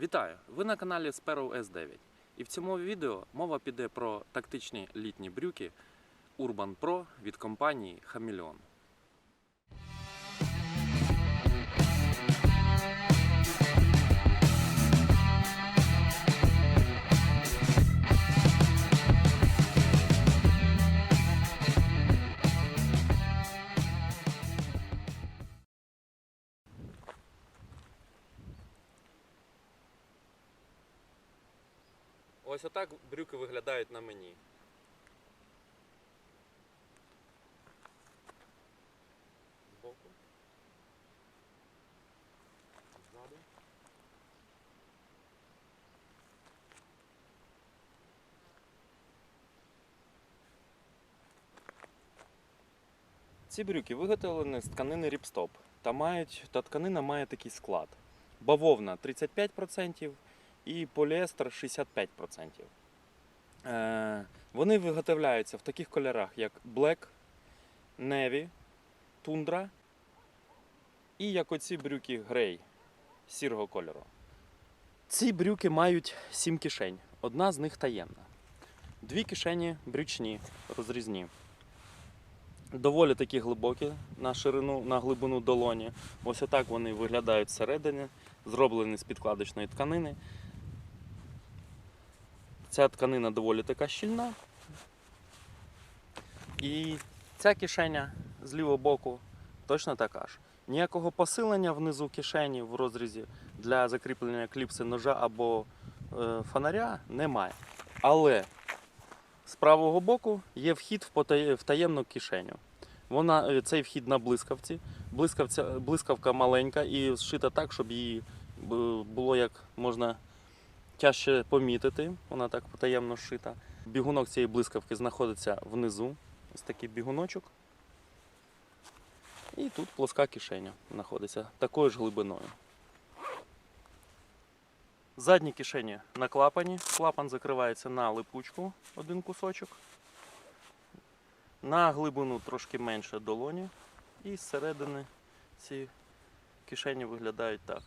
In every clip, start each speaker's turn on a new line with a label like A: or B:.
A: Вітаю! Ви на каналі Sparrow S9. І в цьому відео мова піде про тактичні літні брюки Urban Pro від компанії Chameleon. Ось отак брюки виглядають на мені. Збоку. Ззаду. Ці брюки виготовлені з тканини ріпстоп. Та, мають, та тканина має такий склад. Бавовна 35% і поліестер 65%. Е, вони виготовляються в таких кольорах, як Black, Navy, Тундра і як оці брюки Grey сірого кольору. Ці брюки мають 7 кишень. Одна з них таємна. Дві кишені брючні, розрізні. Доволі такі глибокі на ширину, на глибину долоні. Ось отак вони виглядають всередині, зроблені з підкладочної тканини. Ця тканина доволі така щільна. І ця кишеня з лівого боку точно така ж. Ніякого посилення внизу кишені в розрізі для закріплення кліпси ножа або е, фонаря немає. Але з правого боку є вхід в, таємну кишеню. Вона, е, цей вхід на блискавці. Блискавця, блискавка маленька і зшита так, щоб її е, було як можна тяжче помітити. Вона так потаємно зшита. Бігунок цієї блискавки знаходиться внизу. Ось такий бігуночок. І тут плоска кишеня знаходиться такою ж глибиною. Задні кишені на клапані. Клапан закривається на липучку, один кусочок. На глибину трошки менше долоні. І зсередини ці кишені виглядають так.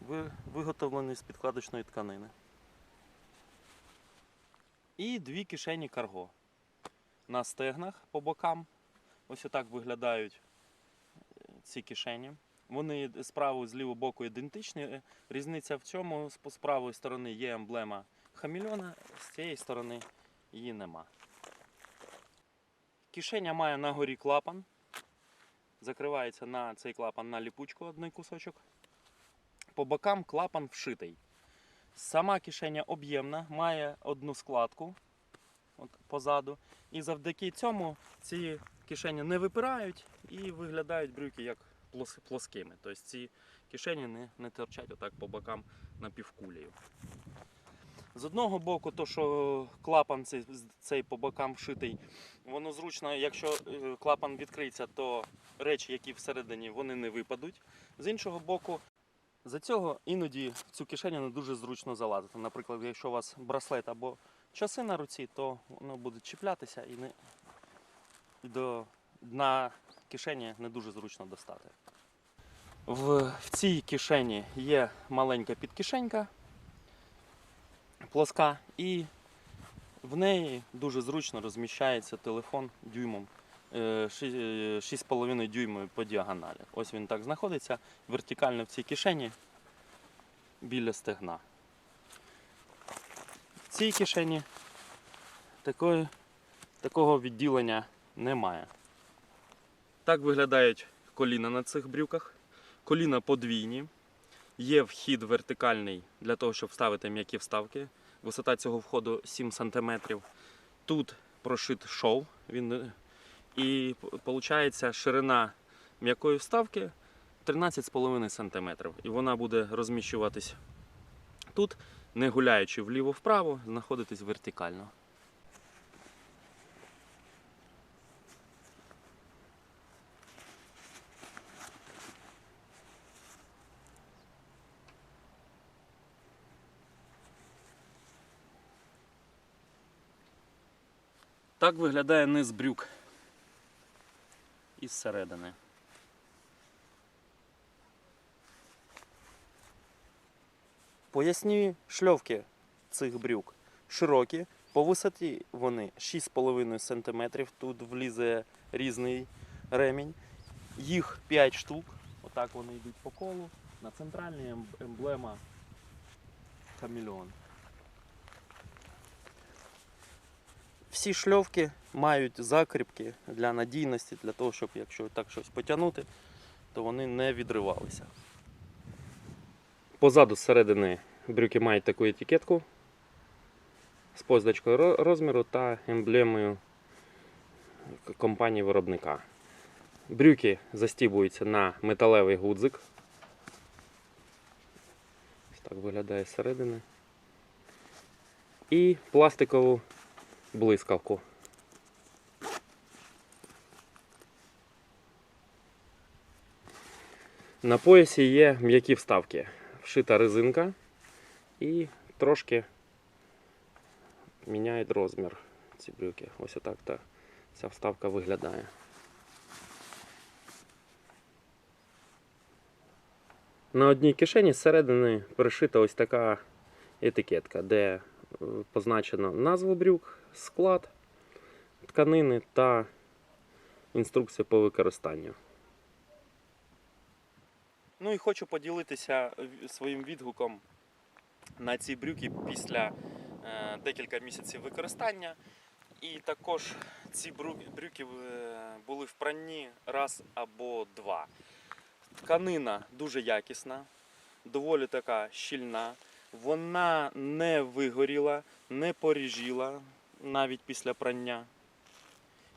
A: Ви- Виготовлені з підкладочної тканини. І дві кишені карго. На стегнах по бокам. Ось отак виглядають е, ці кишені. Вони з правого з лівого боку ідентичні. Е, Різниця в цьому з правої сторони є емблема хамільона, з цієї сторони її нема. Кишеня має на горі клапан. Закривається на цей клапан на ліпучку один кусочок. По бокам клапан вшитий. Сама кишеня об'ємна, має одну складку от, позаду. І завдяки цьому ці кишені не випирають і виглядають брюки як плос- плоскими. Тобто ці кишені не, не торчать отак по бокам напівкулею. З одного боку, то що клапан цей, цей по бокам вшитий, воно зручно, якщо е, клапан відкриється, то речі, які всередині, вони не випадуть. З іншого боку, за цього іноді в цю кишеню не дуже зручно залазити. Наприклад, якщо у вас браслет або часи на руці, то воно буде чіплятися і, не, і до дна кишені не дуже зручно достати. В, в цій кишені є маленька підкишенька плоска, і в неї дуже зручно розміщається телефон дюймом. Е, ши- е, 6,5 дюймів по діагоналі. Ось він так знаходиться вертикально в цій кишені біля стегна. В цій кишені такої, такого відділення немає. Так виглядають коліна на цих брюках. Коліна подвійні. Є вхід вертикальний для того, щоб вставити м'які вставки. Висота цього входу 7 см. Тут прошит шов. Він, е, і виходить ширина м'якої вставки 13,5 см. І вона буде розміщуватись тут, не гуляючи вліво-вправо, знаходитись вертикально. Так виглядає низ брюк із середини. Поясні шльовки цих брюк широкі, по висоті вони 6,5 см, тут влізе різний ремінь. Їх 5 штук, отак вони йдуть по колу. На центральній ем- емблема хамелеон. Всі шльовки мають закріпки для надійності, для того, щоб якщо так щось потягнути, то вони не відривалися. Позаду зсередини брюки мають таку етикетку з позначкою розміру та емблемою компанії виробника. Брюки застібуються на металевий гудзик. Ось так виглядає зсередини. І пластикову блискавку. На поясі є м'які вставки. Вшита резинка і трошки міняють розмір ці брюки. Ось отак та ця вставка виглядає. На одній кишені зсередини пришита ось така етикетка, де позначено назву брюк, склад тканини та інструкція по використанню. Ну і хочу поділитися своїм відгуком на ці брюки після е, декілька місяців використання. І також ці брюки е, були в пранні раз або два. Тканина дуже якісна, доволі така щільна. Вона не вигоріла, не поріжіла навіть після прання.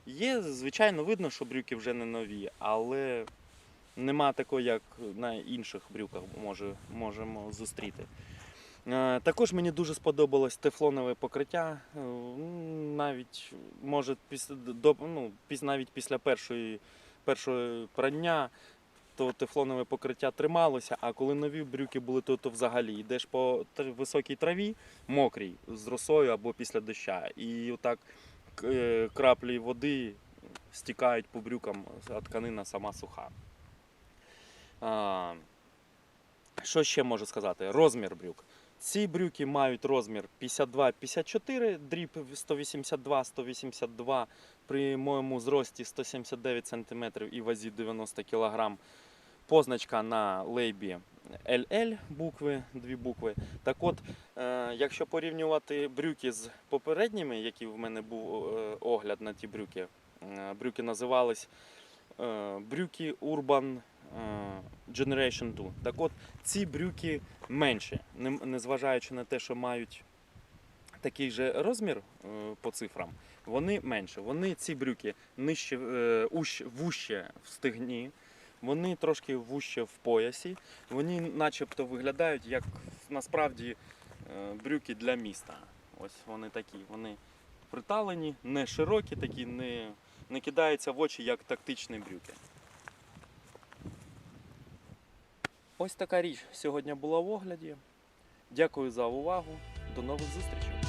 A: Є, звичайно, видно, що брюки вже не нові, але нема такої, як на інших брюках може, можемо зустріти. Е, Також мені дуже сподобалось тефлонове покриття. Е, Навіть може після до, ну, навіть після першої, першої прання то тефлонове покриття трималося, а коли нові брюки були, то, то взагалі йдеш по високій траві, мокрій, з росою або після доща. І отак е, краплі води стікають по брюкам, а тканина сама суха. А, що ще можу сказати? Розмір брюк. Ці брюки мають розмір 52-54, дріб 182-182 при моєму зрості 179 см і вазі 90 кг. Позначка на лейбі LL букви, дві букви. Так от, е, якщо порівнювати брюки з попередніми, які в мене був е, огляд на ті брюки, е, брюки називались брюки Urban Generation 2. Так от, ці брюки менші, не- незважаючи на те, що мають такий же розмір по цифрам, вони менше. Вони ці брюки нижче, ущ- вуще в стегні, вони трошки вуще в поясі. Вони начебто виглядають як насправді е, брюки для міста. Ось вони такі. Вони приталені, не широкі, такі, не, не кидаються в очі як тактичні брюки. Ось така річ сьогодні була в огляді. Дякую за увагу. До нових зустрічей!